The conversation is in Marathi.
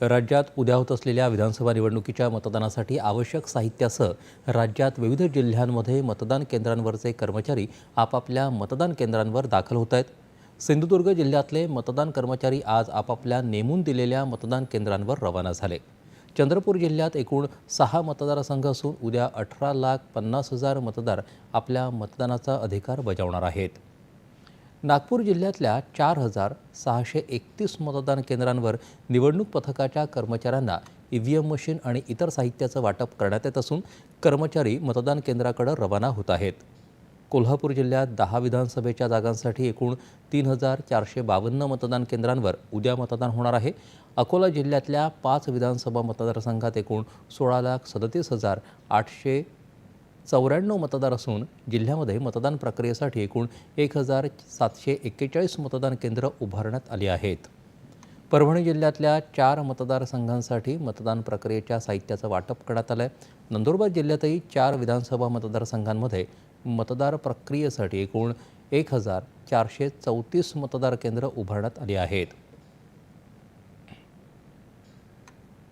राज्यात उद्या होत असलेल्या विधानसभा निवडणुकीच्या मतदानासाठी आवश्यक साहित्यासह राज्यात विविध जिल्ह्यांमध्ये मतदान केंद्रांवरचे कर्मचारी आपापल्या मतदान केंद्रांवर दाखल होत आहेत. सिंधुदुर्ग जिल्ह्यातले मतदान कर्मचारी आज आपापल्या नेमून दिलेल्या मतदान केंद्रांवर रवाना झाले. चंद्रपूर जिल्ह्यात एकूण सहा मतदारसंघ असून उद्या अठरा लाख पन्नास हजार मतदार आपल्या मतदानाचा अधिकार बजावणार आहेत. नागपूर जिल्ह्यातल्या चार हजार सहाशे एकतीस मतदान केंद्रांवर निवडणूक पथकाच्या कर्मचाऱ्यांना ई व्ही एम मशीन आणि इतर साहित्याचं वाटप करण्यात येत असून कर्मचारी मतदान केंद्राकडे रवाना होत आहेत. कोल्हापूर जिल्ह्यात दहा विधानसभेच्या जागांसाठी एकूण तीन हजार चारशे बावन्न मतदान केंद्रांवर उद्या मतदान होणार आहे. अकोला जिल्ह्यातल्या पाच विधानसभा मतदारसंघात एकूण सोळा लाख सदतीस हजार आठशे चौऱ्याण्णव मतदार असून जिल्ह्यामध्ये मतदान प्रक्रियेसाठी एकूण एक हजार सातशे एक्केचाळीस मतदान केंद्र उभारण्यात आली आहेत. परभणी जिल्ह्यातल्या चार मतदारसंघांसाठी मतदान प्रक्रियेच्या साहित्याचं वाटप करण्यात आलं आहे नंदुरबार जिल्ह्यातही चार विधानसभा मतदारसंघांमध्ये मतदार प्रक्रियेसाठी एकूण एक हजार चारशे चौतीस मतदार केंद्र उभारण्यात आली आहेत.